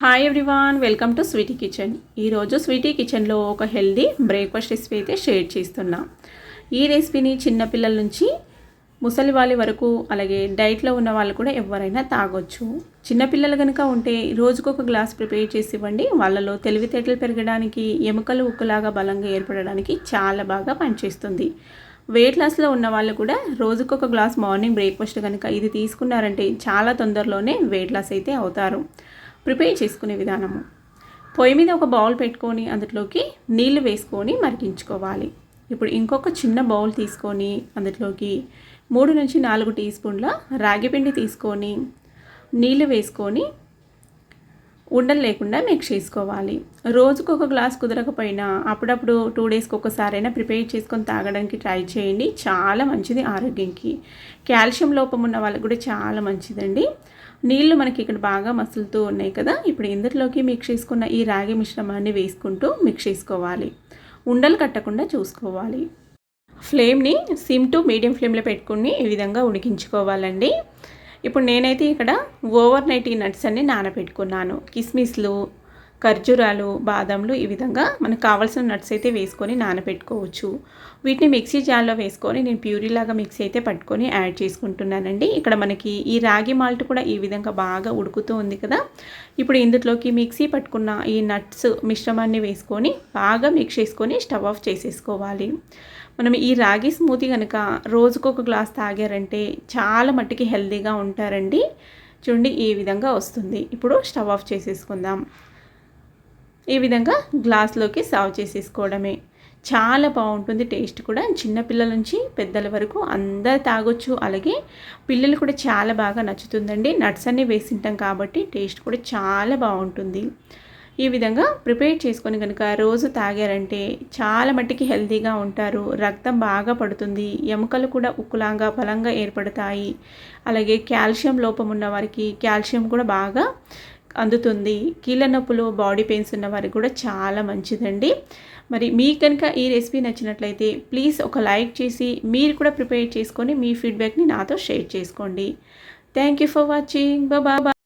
Hi everyone welcome to sweety kitchen ఈరోజు Sweety కిచెన్లో ఒక హెల్దీ బ్రేక్ఫాస్ట్ రెసిపీ అయితే షేర్ చేస్తున్నా. ఈ రెసిపీని చిన్నపిల్లల నుంచి ముసలి వాళ్ళ వరకు అలాగే డైట్లో ఉన్న వాళ్ళు కూడా ఎవరైనా తాగొచ్చు. చిన్నపిల్లలు కనుక ఉంటే రోజుకు ఒక గ్లాస్ ప్రిపేర్ చేసి ఇవ్వండి. వాళ్ళలో తెలివితేటలు పెరగడానికి ఎముకలు ఉక్కులాగా బలంగా ఏర్పడడానికి చాలా బాగా పనిచేస్తుంది. వెయిట్ లాస్లో ఉన్న వాళ్ళు కూడా రోజుకొక గ్లాస్ మార్నింగ్ బ్రేక్ఫాస్ట్ కనుక ఇది తీసుకున్నారంటే చాలా తొందరలోనే వెయిట్ లాస్ అయితే అవుతారు. ప్రిపేర్ చేసుకునే విధానము. పొయ్యి మీద ఒక బౌల్ పెట్టుకొని అందులోకి నీళ్ళు వేసుకొని మరిగించుకోవాలి. ఇప్పుడు ఇంకొక చిన్న బౌల్ తీసుకొని అందులోకి మూడు నుంచి నాలుగు టీ స్పూన్ల రాగిపిండి తీసుకొని నీళ్ళు వేసుకొని ఉండలు లేకుండా మిక్స్ చేసుకోవాలి. రోజుకు ఒక గ్లాస్ కుదరకపోయినా అప్పుడప్పుడు టూ డేస్కి ఒకసారైనా ప్రిపేర్ చేసుకొని తాగడానికి ట్రై చేయండి. చాలా మంచిది ఆరోగ్యంకి. కాల్షియం లోపం ఉన్న వాళ్ళకి కూడా చాలా మంచిదండి. నీళ్ళు మనకి ఇక్కడ బాగా మసులుతూ ఉన్నాయి కదా. ఇప్పుడు ఇందులోకి మిక్స్ చేసుకున్న ఈ రాగి మిశ్రమాన్ని వేసుకుంటూ మిక్స్ చేసుకోవాలి. ఉండలు కట్టకుండా చూసుకోవాలి. ఫ్లేమ్ని సిమ్ టు మీడియం ఫ్లేమ్లో పెట్టుకుని ఈ విధంగా ఉడికించుకోవాలండి. ఇప్పుడు నేనైతే ఇక్కడ ఓవర్ నైట్ ఈ నట్స్ అన్ని నానబెట్టుకున్నాను. కిస్మిస్లు ఖర్జూరాలు బాదంలు ఈ విధంగా మనకు కావాల్సిన నట్స్ అయితే వేసుకొని నానబెట్టుకోవచ్చు వీటిని మిక్సీ జార్లో వేసుకొని నేను ప్యూరీలాగా మిక్సీ అయితే పట్టుకొని యాడ్ చేసుకుంటున్నానండి. ఇక్కడ మనకి ఈ రాగి మాల్ట్ కూడా ఈ విధంగా బాగా ఉడుకుతూ ఉంది కదా. ఇప్పుడు ఇందులోకి మిక్సీ పట్టుకున్న ఈ నట్స్ మిశ్రమాన్ని వేసుకొని బాగా మిక్స్ చేసుకొని స్టవ్ ఆఫ్ చేసేసుకోవాలి. మనం ఈ రాగి స్మూతీ కనుక రోజుకొక గ్లాస్ తాగారంటే చాలా మట్టికి హెల్తీగా ఉంటారండి. చూడండి ఈ విధంగా వస్తుంది. ఇప్పుడు స్టవ్ ఆఫ్ చేసేసుకుందాం. ఈ విధంగా గ్లాస్లోకి సర్వ్ చేసేసుకోవడమే. చాలా బాగుంటుంది టేస్ట్ కూడా. చిన్నపిల్లల నుంచి పెద్దల వరకు అందరు తాగొచ్చు. అలాగే పిల్లలు కూడా చాలా బాగా నచ్చుతుందండి. నట్స్ అన్నీ వేసింటాం కాబట్టి టేస్ట్ కూడా చాలా బాగుంటుంది. ఈ విధంగా ప్రిపేర్ చేసుకొని కనుక రోజు తాగారంటే చాలా మట్టికి హెల్తీగా ఉంటారు. రక్తం బాగా పడుతుంది. ఎముకలు కూడా ఉక్కులాగా బలంగా ఏర్పడతాయి. అలాగే కాల్షియం లోపం ఉన్న వారికి కాల్షియం కూడా బాగా అందుతుంది. కీళ్ళ నొప్పులు బాడీ పెయిన్స్ ఉన్న వారికి కూడా చాలా మంచిదండి. మరి మీకు కనుక ఈ రెసిపీ నచ్చినట్లయితే ప్లీజ్ ఒక లైక్ చేసి మీరు కూడా ప్రిపేర్ చేసుకొని మీ ఫీడ్బ్యాక్ని నాతో షేర్ చేసుకోండి. Thank you for watching. Baba